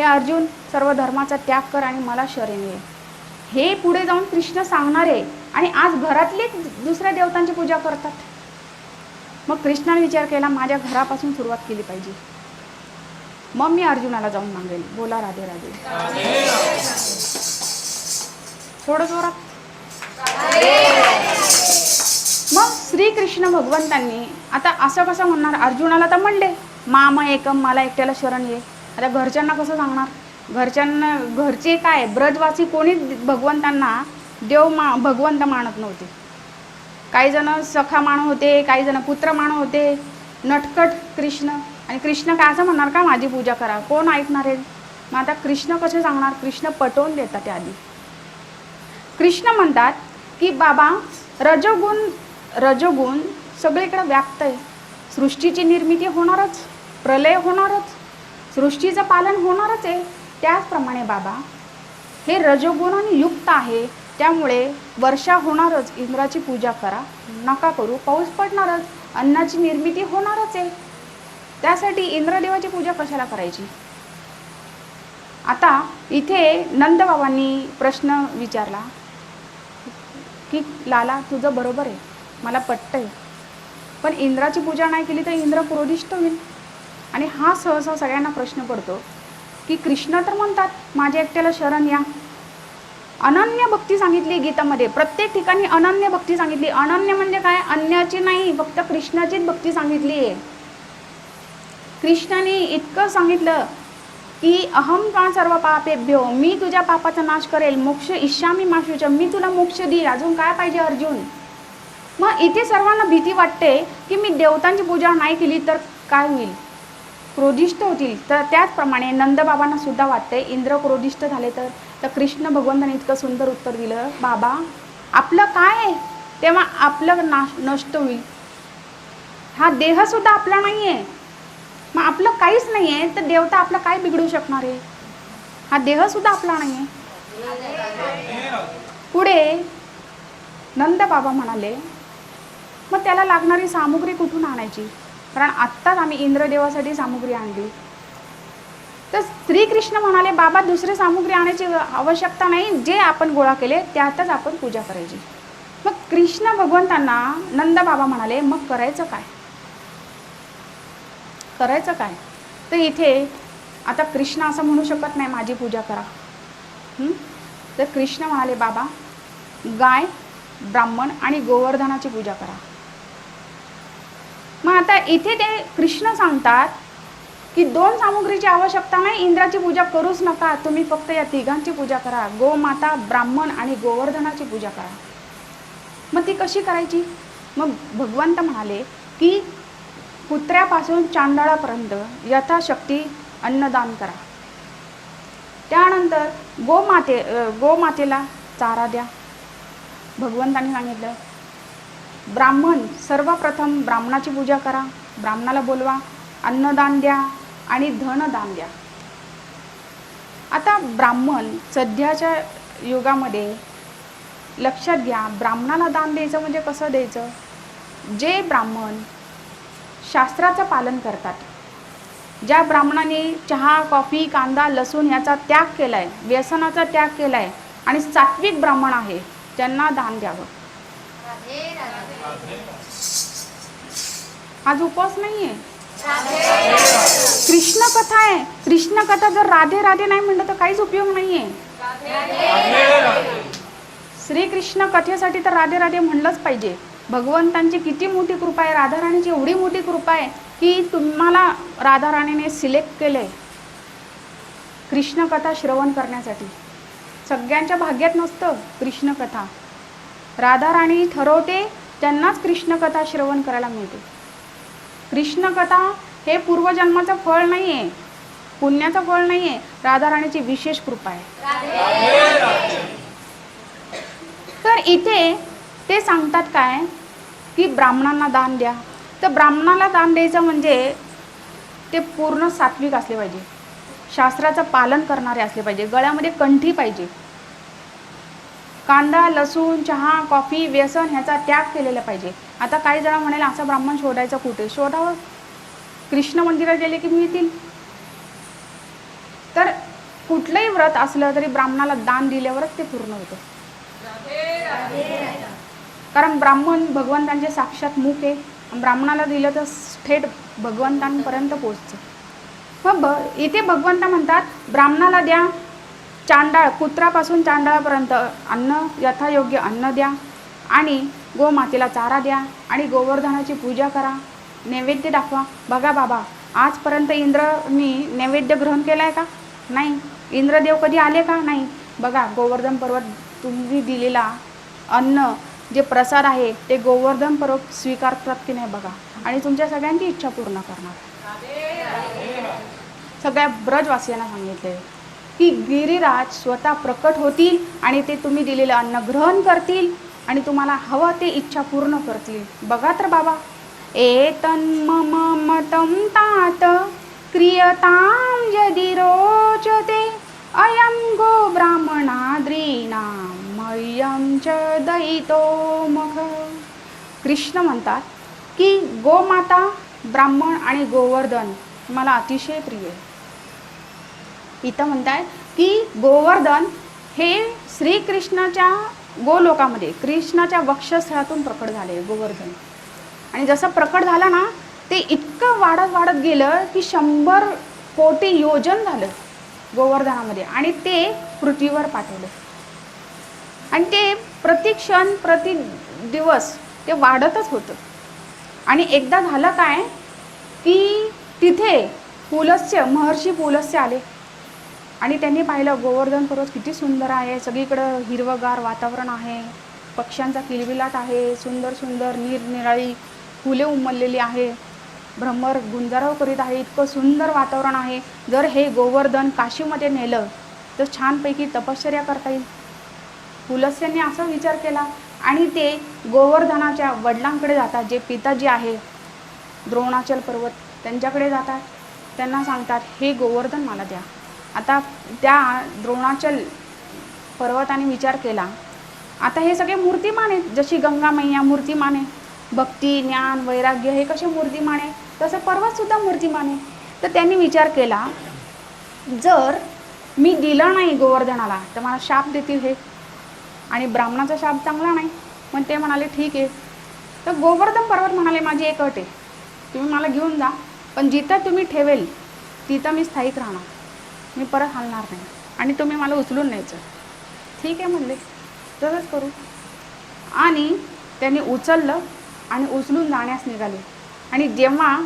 हे अर्जुन सर्व धर्माचा त्याग कर आणि मला शरण ये. हे पुढे जाऊन कृष्ण सांगणार आहे आणि आज घरातले दुसऱ्या देवतांची पूजा करतात. मग कृष्णाने विचार केला माझ्या घरापासून सुरुवात केली पाहिजे. मग मी अर्जुनाला जाऊन मागेल बोला राधे राधे. थोडं जोरात. मग श्रीकृष्ण भगवंतांनी आता असं कसं म्हणणार अर्जुनाला तर म्हणले माम एकम मला एकट्याला शरण ये. आता घरच्यांना कसं सांगणार? घरच्यांना घरचे काय ब्रजवासी कोणीच भगवंतांना देव मा भगवंत मानत नव्हते. काही जण सखा माण होते काही जण पुत्र माण होते. नटकट कृष्ण. आणि कृष्ण काय असं म्हणणार का माझी पूजा करा. कोण ऐकणार आहे मग आता कृष्ण कसे सांगणार? कृष्ण पटवून देतात त्या आधी. कृष्ण म्हणतात की बाबा रजोगुण रजोगुण सगळीकडे व्याप्त आहे. सृष्टीची निर्मिती होणारच प्रलय होणारच. सृष्टीचं पालन होणारच आहे. त्याचप्रमाणे बाबा हे रजोगुणाने युक्त आहे. त्यामुळे वर्षा होणारच इंद्राची पूजा करा. नका करू पाऊस पडणारच अन्नाची निर्मिती होणारच आहे. त्यासाठी इंद्रदेवाची पूजा कशाला करायची? आता इथे नंदबाबांनी प्रश्न विचारला की लाला तुझं बरोबर आहे. मला पटतंय. पण इंद्राची पूजा नाही केली तर इंद्र क्रोधिष्ट होईल. आणि हा सहसा सगळ्यांना प्रश्न पडतो की कृष्ण तर म्हणतात माझ्या एकट्याला शरण या. अनन्य भक्ती सांगितली गीतामध्ये. प्रत्येक ठिकाणी अनन्य भक्ती सांगितली. अनन्य म्हणजे काय? अन्याची नाही फक्त कृष्णाचीच भक्ती सांगितली आहे. कृष्णाने इतकं सांगितलं की अहम का सर्व पापेभ्यो? मी तुझ्या पापाचा नाश करेल. मोक्ष इशामी माशुच. मी तुला मोक्ष देईल अजून काय पाहिजे अर्जुन? मग इथे सर्वांना भीती वाटते की मी देवतांची पूजा नाही केली तर काय होईल? क्रोधिष्ट होतील. तर त्याचप्रमाणे नंदबाबांना सुद्धा वाटते इंद्र क्रोधिष्ट झाले तर. तर कृष्ण भगवंताने इतकं सुंदर उत्तर दिलं बाबा आपलं काय आहे? तेव्हा आपलं नाश नष्ट होईल. हा देहसुद्धा आपला नाही आहे मग आपलं काहीच नाही आहे तर देवता आपलं काय बिघडू शकणार आहे? हा देहसुद्धा आपला नाही आहे पुढे नंद बाबा म्हणाले मग त्याला लागणारी सामुग्री कुठून आणायची? कारण आत्ताच आम्ही इंद्रदेवासाठी सामुग्री आणली. तर श्रीकृष्ण म्हणाले बाबा दुसरे सामुग्री आणायची आवश्यकता नाही. जे आपण गोळा केले त्यातच आपण पूजा करायची. मग कृष्ण भगवंतांना नंद बाबा म्हणाले मग करायचं काय? करायचं काय? तर इथे आता कृष्ण असं म्हणू शकत नाही माझी पूजा करा. तर कृष्ण म्हणाले बाबा गाय ब्राह्मण आणि गोवर्धनाची पूजा करा. आता इथे ते कृष्ण सांगतात की दोन सामुग्रीची आवश्यकता नाही इंद्राची पूजा करूच नका तुम्ही फक्त या तिघांची पूजा करा. गोमाता ब्राह्मण आणि गोवर्धनाची पूजा करा. मग ती कशी करायची? मग भगवंत म्हणाले की कुत्र्यापासून चांदळापर्यंत यथाशक्ती अन्नदान करा. त्यानंतर गोमाते गोमातेला चारा द्या. भगवंताने सांगितलं ब्राह्मण सर्वप्रथम ब्राह्मणाची पूजा करा. ब्राह्मणाला बोलवा अन्नदान द्या आणि धनदान द्या. आता ब्राह्मण सध्याच्या युगामध्ये लक्षात घ्या ब्राह्मणाला दान द्यायचं म्हणजे कसं द्यायचं? जे ब्राह्मण शास्त्राचं पालन करतात ज्या ब्राह्मणाने चहा कॉफी कांदा लसूण याचा त्याग केला आहे व्यसनाचा त्याग केला आहे आणि सात्विक ब्राह्मण आहे त्यांना दान द्यावं. आज उपवास नाही आहे कृष्ण कथा आहे. कृष्ण कथा जर राधे राधे नाही म्हणलं तर काहीच उपयोग नाही आहे श्रीकृष्ण कथेसाठी तर राधे राधे म्हणलंच पाहिजे. भगवंतांची किती मोठी कृपा आहे. राधाराणीची एवढी मोठी कृपा आहे की तुम्हाला राधाराणीने सिलेक्ट केले कृष्ण कथा श्रवण करण्यासाठी. सगळ्यांच्या भाग्यात नसतं कृष्ण कथा राधाराणी ठरवते त्यांनाच कृष्ण कथा श्रवण करायला मिळते. कृष्ण कथा हे पूर्वजन्माचं फळ नाही आहे पुण्याचं फळ नाही आहे राधाराणीची विशेष कृपा आहे. तर इथे ते सांगतात काय? की ब्राह्मणांना दान द्या. तर ब्राह्मणाला दान द्यायचं म्हणजे ते पूर्ण सात्विक असले पाहिजे. शास्त्राचं पालन करणारे असले पाहिजे. गळ्यामध्ये कंठी पाहिजे. कांदा लसूण चहा कॉफी व्यसन ह्याचा त्याग केलेला पाहिजे. आता काही जण म्हणेल असा ब्राह्मण शोधायचा कुठे? शोधावं? कृष्ण मंदिरात गेले की मिळतील? तर कुठलंही व्रत असलं तरी ब्राह्मणाला दान दिल्यावरच ते पूर्ण होतं. कारण ब्राह्मण भगवंतांचे साक्षात मुख आहे. ब्राह्मणाला दिलं तर थेट भगवंतांपर्यंत पोचतं मग ब इथे भगवंत म्हणतात ब्राह्मणाला द्या चांडाळ कुत्रापासून चांडाळापर्यंत अन्न यथायोग्य अन्न द्या आणि गोमातेला चारा द्या आणि गोवर्धनाची पूजा करा. नैवेद्य दाखवा. बघा बाबा आजपर्यंत इंद्रनी नैवेद्य ग्रहण केला आहे का? नाही. इंद्रदेव कधी आले का? नाही. बघा गोवर्धन पर्वत तुम्ही दिलेला अन्न जे प्रसाद आहे ते गोवर्धन पर्वत स्वीकारतात की नाही बघा. आणि तुमच्या सगळ्यांची इच्छा पूर्ण करणार. सगळ्या ब्रजवासियांना सांगितले की गिरिराज स्वतः प्रकट होतील आणि ते तुम्ही दिलेलं अन्न ग्रहण करतील आणि तुम्हाला हवं ते इच्छा पूर्ण करतील. बघा तर बाबा. एतन्मम मतं तात क्रियतां यदि रोचते अयं गो ब्राह्मणाद्रीनाम मह्यं च दयितो मघ। कृष्ण म्हणतात की गोमाता ब्राह्मण आणि गोवर्धन मला अतिशय प्रिय आहे. इथं म्हणताय की गोवर्धन हे श्रीकृष्णाच्या गोलोकामध्ये कृष्णाच्या वक्षस्थळातून प्रकट झाले गोवर्धन. आणि जसं प्रकट झालं ना ते इतकं वाढत वाढत गेलं की शंभर कोटी योजन झालं गोवर्धनामध्ये. आणि ते पृथ्वीवर पाठवलं. आणि ते प्रति क्षण प्रति दिवस ते वाढतच होतं. आणि एकदा झालं काय की तिथे पुलस्य महर्षी पुलस्य आले. आणि त्यांनी पाहिलं गोवर्धन पर्वत किती सुंदर आहे. सगळीकडं हिरवगार वातावरण आहे. पक्ष्यांचा किलबिलाट आहे. सुंदर सुंदर निरनिराळी फुले उमललेली आहे. भ्रमर गुंजारव करीत आहे. इतकं सुंदर वातावरण आहे. जर हे गोवर्धन काशीमध्ये नेलं तर छानपैकी तपश्चर्या करता येईल. पुलस्यांनी असा विचार केला आणि ते गोवर्धनाच्या वडिलांकडे जातात. जे पिताजी आहे द्रोणाचल पर्वत त्यांच्याकडे जातात. त्यांना सांगतात हे गोवर्धन मला द्या. आता त्या द्रोणाचल पर्वताने विचार केला. आता हे सगळे मूर्तिमान आहेत. जशी गंगा मैया मूर्तिमान आहे भक्ती ज्ञान वैराग्य हे कसे मूर्तिमान आहे तसं पर्वतसुद्धा मूर्तिमान आहे. तर त्यांनी विचार केला जर मी दिलं नाही गोवर्धनाला तर मला शाप देतील हे. आणि ब्राह्मणाचा शाप चांगला नाही. पण ते म्हणाले ठीक आहे. तर गोवर्धन पर्वत म्हणाले माझी एक अट आहे. तुम्ही मला घेऊन जा पण जिथं तुम्ही ठेवेल तिथं मी स्थायिक राहणार. मी परत हलणार नाही. आणि तुम्ही मला उचलून न्यायचं. ठीक आहे म्हणले. तसंच करू. आणि त्यांनी उचललं आणि उचलून जाण्यास निघाले. आणि जेव्हा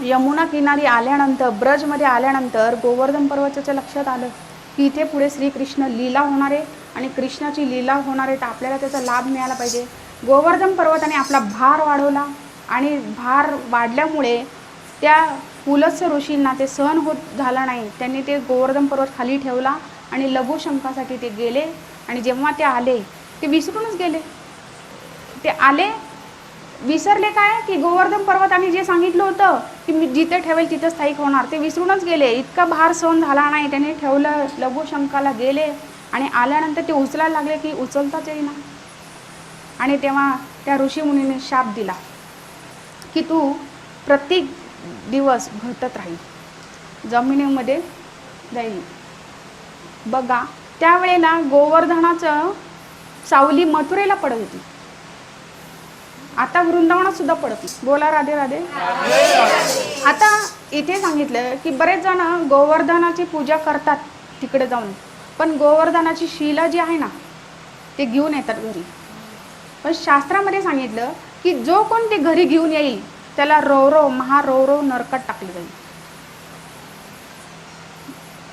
यमुना किनारी आल्यानंतर ब्रजमध्ये आल्यानंतर गोवर्धन पर्वताच्या लक्षात आलं की इथे पुढे श्रीकृष्ण लीला होणार आहे आणि कृष्णाची लीला होणार आहे तर आपल्याला त्याचा लाभ मिळाला पाहिजे. गोवर्धन पर्वताने आपला भार वाढवला आणि भार वाढल्यामुळे त्या पुलस्य ऋषींना ते सहन होत झालं नाही. त्यांनी ते गोवर्धन पर्वत खाली ठेवला आणि लघुशंकासाठी ते गेले आणि जेव्हा ते आले ते विसरूनच गेले. ते आले विसरले काय? की गोवर्धन पर्वताने जे सांगितलं होतं की मी जिथे ठेवेल तिथं स्थायिक होणार ते विसरूनच गेले. इतका भार सहन झाला नाही. त्यांनी ठेवलं लघुशंकाला गेले आणि आल्यानंतर ते उचलायला लागले की उचलताच येईना. आणि तेव्हा त्या ऋषीमुनीने शाप दिला की तू प्रत्येक दिवस घटत राहील. जमिनीमध्ये जाईल. बघा त्यावेळेला गोवर्धनाचं सावली मथुरेला पडत होती. आता वृंदावनात सुद्धा पडत नाही. बोला राधे राधे. आता इथे सांगितलं की बरेच जण गोवर्धनाची पूजा करतात तिकडे जाऊन. पण गोवर्धनाची शिला जी आहे ना ते घेऊन येतात घरी. पण शास्त्रामध्ये सांगितलं की जो कोण ते घरी घेऊन येईल त्याला रौरव महारौरव नरकात टाकलं जाईल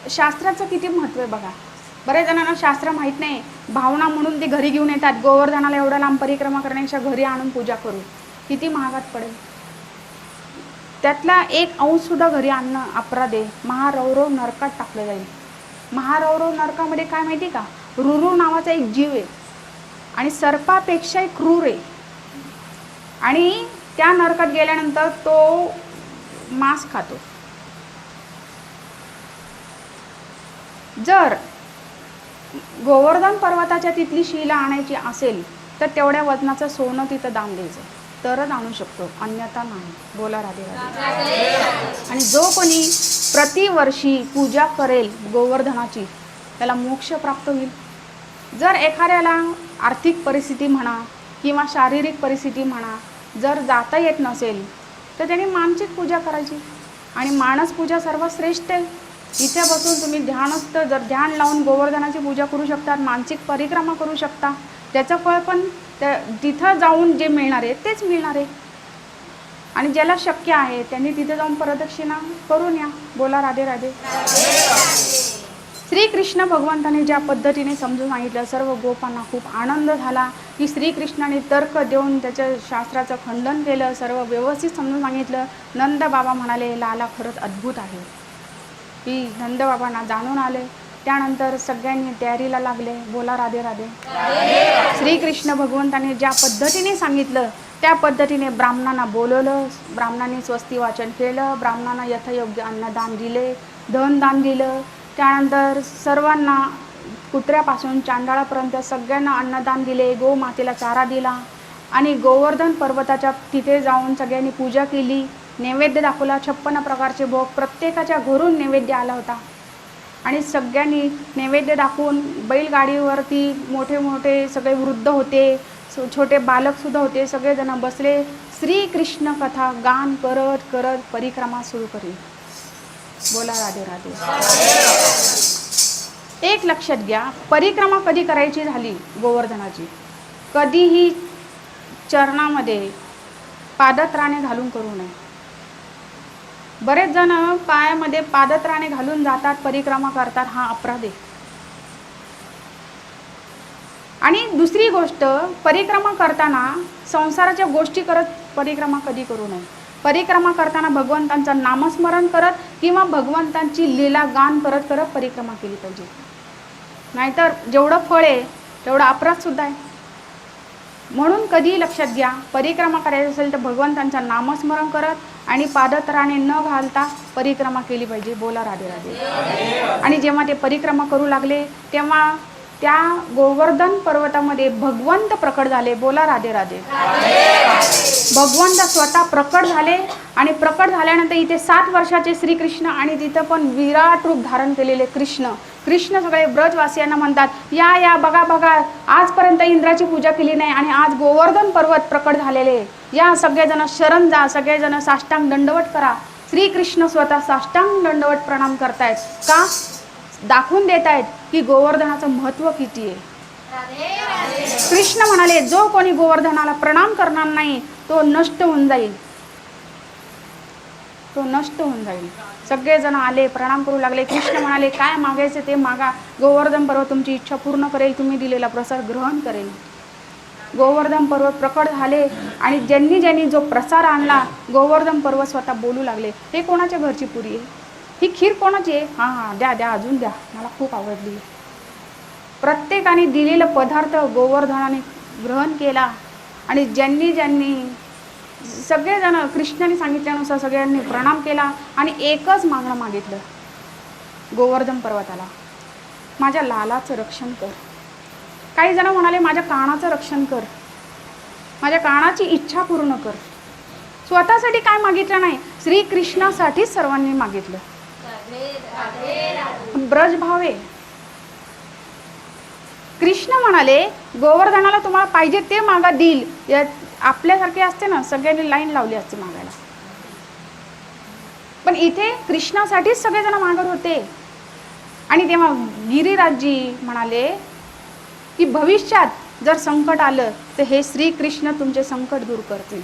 शास्त्राचं किती महत्त्व आहे बघा. बऱ्याच जणांना शास्त्र माहीत नाही. भावना म्हणून ते घरी घेऊन येतात. गोवर्धनाला एवढा लांब परिक्रमा करण्यापेक्षा घरी आणून पूजा करू. किती महागात पडेल. त्यातला एक अंशसुद्धा घरी आणणं अपराध आहे. महारौरव नरकात टाकलं जाईल. महारौरव नरकामध्ये काय माहिती का? रुरू नावाचा एक जीव आहे. आणि सर्पापेक्षाही क्रूर आहे. आणि त्या नरकात गेल्यानंतर तो मांस खातो. जर गोवर्धन पर्वताच्या तिथली शिला आणायची असेल तर तेवढ्या वजनाचं सोनं तिथं दाम द्यायचं. तरच आणू शकतो अन्यथा नाही. बोला राधे राधे. आणि जो कोणी प्रतिवर्षी पूजा करेल गोवर्धनाची त्याला मोक्ष प्राप्त होईल. जर एखाद्याला आर्थिक परिस्थिती म्हणा किंवा शारीरिक परिस्थिती म्हणा जर जाता येत नसेल तर त्यांनी मानसिक पूजा करायची. आणि मानस पूजा सर्वात श्रेष्ठ आहे. इथे बसून तुम्ही ध्यानस्थ जर ध्यान लावून गोवर्धनाची पूजा करू शकता मानसिक परिक्रमा करू शकता. त्याचं फळ पण त्या तिथं जाऊन जे मिळणार आहे तेच मिळणार आहे. आणि ज्याला शक्य आहे त्यांनी तिथे जाऊन प्रदक्षिणा करून या. बोला राधे राधे. श्रीकृष्ण भगवंताने ज्या पद्धतीने समजून सांगितलं सर्व गोपांना खूप आनंद झाला. की श्रीकृष्णाने तर्क देऊन त्याच्या शास्त्राचं खंडन केलं सर्व व्यवस्थित समजून सांगितलं. नंद बाबा म्हणाले लाला खरंच अद्भुत आहे. की नंद बाबांना जाणून आले. त्यानंतर सगळ्यांनी तयारीला लागले. बोला राधे राधे. श्रीकृष्ण भगवंताने ज्या पद्धतीने सांगितलं त्या पद्धतीने ब्राह्मणांना बोलवलं. ब्राह्मणांनी स्वस्ती वाचन केलं. ब्राह्मणांना यथयोग्य अन्नदान दिले धनदान दिलं. त्यानंतर सर्वांना कुत्र्यापासून चांडाळापर्यंत सगळ्यांना अन्नदान दिले गोमातेला चारा दिला आणि गोवर्धन पर्वताच्या तिथे जाऊन सगळ्यांनी पूजा केली. नैवेद्य दाखवला छप्पन्न प्रकारचे भोग प्रत्येकाच्या घरून नैवेद्य आला होता. आणि सगळ्यांनी नैवेद्य दाखवून बैलगाडीवरती मोठे मोठे सगळे वृद्ध होते सो- छोटे बालकसुद्धा होते सगळेजण बसले. श्रीकृष्ण कथा गान करत करत परिक्रमा सुरू करी. बोला राधे राधे. एक लक्षात घ्या परिक्रमा कधी करायची झाली गोवर्धनाची? कधीही चरणामध्ये पादत्राणे घालून करू नये. बरेच जण पायामध्ये पादत्राणे घालून जातात परिक्रमा करतात हा अपराध. आहे आणि दुसरी गोष्ट परिक्रमा करताना संसाराच्या गोष्टी करत परिक्रमा कधी करू नये? परिक्रमा करताना भगवंतांचं नामस्मरण करत किंवा भगवंतांची लीला गान करत करत परिक्रमा केली पाहिजे. नाहीतर जेवढं फळ आहे तेवढं अपराधसुद्धा आहे. म्हणून कधीही लक्षात घ्या परिक्रमा करायची असेल तर भगवंतांचं नामस्मरण करत आणि पादत्राणे न घालता परिक्रमा केली पाहिजे. बोला राधे राधे. आणि जेव्हा ते परिक्रमा करू लागले तेव्हा त्या गोवर्धन पर्वतामध्ये भगवंत प्रकट झाले. बोला राधे राधे. भगवंत स्वतः प्रकट झाले आणि प्रकट झाल्यानंतर इथे सात वर्षाचे श्रीकृष्ण आणि तिथं पण विराट रूप धारण केलेले कृष्ण. कृष्ण सगळे ब्रजवासियांना म्हणतात या या बघा बघा आजपर्यंत इंद्राची पूजा केली नाही आणि आज गोवर्धन पर्वत प्रकट झालेले या सगळेजण शरण जा सगळेजण साष्टांग दंडवट करा. श्रीकृष्ण स्वतः साष्टांग दंडवट प्रणाम करतायत. का? दाखवून देत आहेत की गोवर्धनाचं महत्त्व किती आहे. कृष्ण म्हणाले जो कोणी गोवर्धनाला प्रणाम करणार नाही तो नष्ट होऊन जाईल. तो नष्ट होऊन जाईल. सगळेजण आले प्रणाम करू लागले. कृष्ण म्हणाले काय मागायचे ते मागा. गोवर्धन पर्वत तुमची इच्छा पूर्ण करेल तुम्ही दिलेला प्रसाद ग्रहण करेल. गोवर्धन पर्वत प्रकट झाले आणि ज्यांनी ज्यांनी जो प्रसार आणला गोवर्धन पर्वत स्वतः बोलू लागले. हे कोणाच्या घरची पुरी आहे? ही खीर कोणाची आहे? हां हां द्या द्या अजून द्या. मला खूप आवडली. प्रत्येकाने दिलेलं पदार्थ गोवर्धनाने ग्रहण केला आणि ज्यांनी ज्यांनी सगळेजण कृष्णाने सांगितल्यानुसार सगळ्यांनी प्रणाम केला आणि एकच मागणं मागितलं गोवर्धन पर्वताला. माझ्या लालाचं रक्षण कर. काही जण म्हणाले माझ्या कानाचं रक्षण कर. माझ्या कानाची इच्छा पूर्ण कर. स्वतःसाठी काय मागितलं नाही श्रीकृष्णासाठीच सर्वांनी मागितलं. ब्रज भावे कृष्ण म्हणाले गोवर्धनाला तुम्हाला पाहिजे ते मागा देईल. आपल्यासारखे असते ना सगळ्यांनी लाईन लावली असते मागायला. पण इथे कृष्णासाठीच सगळेजण मागत होते. आणि तेव्हा गिरिराजजी म्हणाले की भविष्यात जर संकट आलं तर हे श्रीकृष्ण तुमचे संकट दूर करतील.